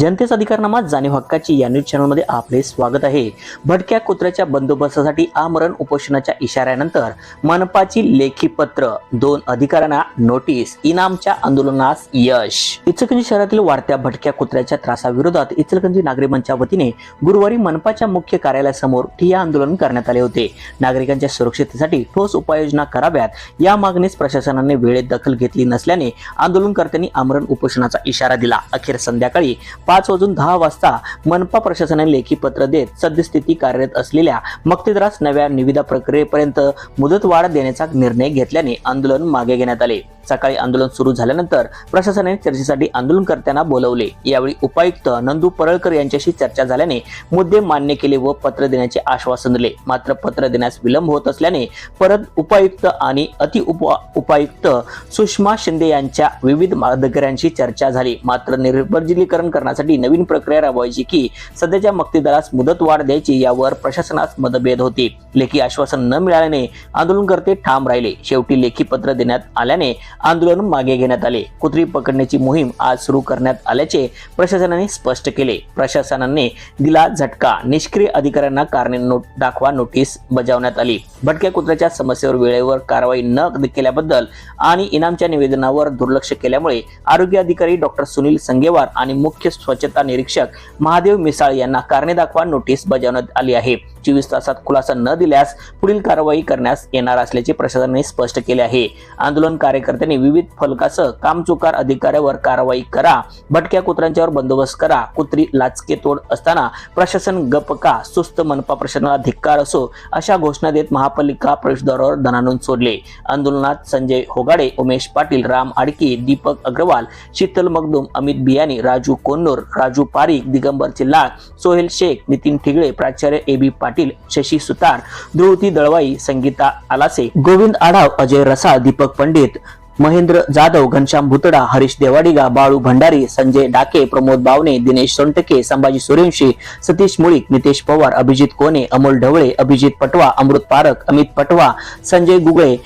जनतेचा अधिकारनामा जाणीव हक्काची या न्यूज चॅनलमध्ये आपले स्वागत आहे. भटक्या कुत्र्याच्या बंदोबस्तासाठी आमरण उपोषणाच्या इशाऱ्यानंतर मनपाची लेखी पत्र दोन अधिकाऱ्यांना नोटीस इनामच्या आंदोलनास यश. इचलकंजी शहरातील वाढत्या भटक्या कुत्र्याच्या त्रासाविरोधात इचलकंजी नागरिक मंचच्या वतीने गुरुवारी मनपाच्या मुख्य कार्यालयासमोर ठिया आंदोलन करण्यात आले होते. नागरिकांच्या सुरक्षितेसाठी ठोस उपाययोजना कराव्यात या मागणीस प्रशासनाने वेळेत दखल घेतली नसल्याने आंदोलनकर्त्यांनी आमरण उपोषणाचा इशारा दिला. अखेर संध्याकाळी पाच वाजून दहा वाजता मनपा प्रशासनाने लेखी पत्र देत सद्यस्थिती कार्यरत असलेल्या मक्तेदारास नव्या निविदा प्रक्रियेपर्यंत मुदतवाढ देण्याचा निर्णय घेतल्याने आंदोलन मागे घेण्यात आले. सकाळी आंदोलन सुरू झाल्यानंतर प्रशासनाने चर्चेसाठी आंदोलनकर्त्यांना बोलवले. यावेळी उपायुक्त नंदू परळकर यांच्याशी चर्चा झाल्याने मुद्दे मान्य केले व पत्र देण्याचे आश्वासन दिले. मात्र पत्र देण्यास विलंब होत असल्याने परत उपायुक्त आणि अति उपा उपायुक्त सुषमा शिंदे यांच्या विविध अधिकाऱ्यांशी चर्चा झाली. मात्र निर्बर्जिलीकरण करण्यासाठी नवीन प्रक्रिया राबवायची की सध्याच्या मक्तेदारास मुदतवाढ द्यायची यावर प्रशासनास मतभेद होते. लेखी आश्वासन न मिळाल्याने आंदोलनकर्ते ठाम राहिले. शेवटी लेखी पत्र देण्यात आल्याने आंदोलन मागे घेण्यात आले. कुत्री पकडण्याची मोहीम आज सुरू करण्यात आल्याचे प्रशासनाने स्पष्ट केले. प्रशासनाने दिला झटका. निष्क्रिय अधिकाऱ्यांना कारणे नोट दाखवा नोटीस बजावण्यात आली. भटक्या कुत्र्याच्या समस्येवर वेळेवर कारवाई न केल्याबद्दल आणि इनामच्या निवेदनावर दुर्लक्ष केल्यामुळे आरोग्य अधिकारी डॉक्टर सुनील संगेवार आणि मुख्य स्वच्छता निरीक्षक महादेव मिसाळ यांना कारणे दाखवा नोटीस बजावण्यात आली आहे. चोवीस तासात खुलासा न दिल्यास पुढील कारवाई करण्यास येणार असल्याचे प्रशासनाने स्पष्ट केले आहे. आंदोलन कार्यकर्त्यांनी विविध फलकासह कामचुकार अधिकाऱ्यावर कारवाई करा. भटक्या कुत्र्यांच्यावर बंदोबस्त करा. कुत्री लाचके तोड असताना प्रशासन गप का सुस्त मनपा प्रशासनाला धिक्कार असो अशा घोषणा देत महापालिका प्रवेशद्वारावर धनानून सोडले. आंदोलनात संजय होगाडे उमेश पाटील राम आडकी दीपक अग्रवाल शीतल मगदुम अमित बियानी राजू कोन्नूर राजू पारीख दिगंबर चिल्लाळ सोहेल शेख नितीन ठिगळे प्राचार्य ए बी पाटील शशी सुतार ध्रुवती दळवाई संगीता आलासे गोविंद आढाव अजय रसा दीपक पंडित महेंद्र जाधव घनश्याम भुतडा हरीश देवाडिगा बाळू भंडारी संजय डाके प्रमोद बावणे दिनेश सोनटके संभाजी सूर्यवंशी सतीश मुळीक नितेश पवार अभिजित कोने अमोल ढवळे अभिजित पटवा अमृत पारक अमित पटवा संजय गुगळे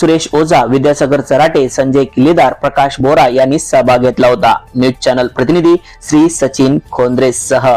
सुरेश ओझा विद्यासागर चराटे संजय किल्लेदार प्रकाश बोरा यांनी सहभाग घेतला होता. न्यूज चॅनल प्रतिनिधी श्री सचिन खोंद्रे सह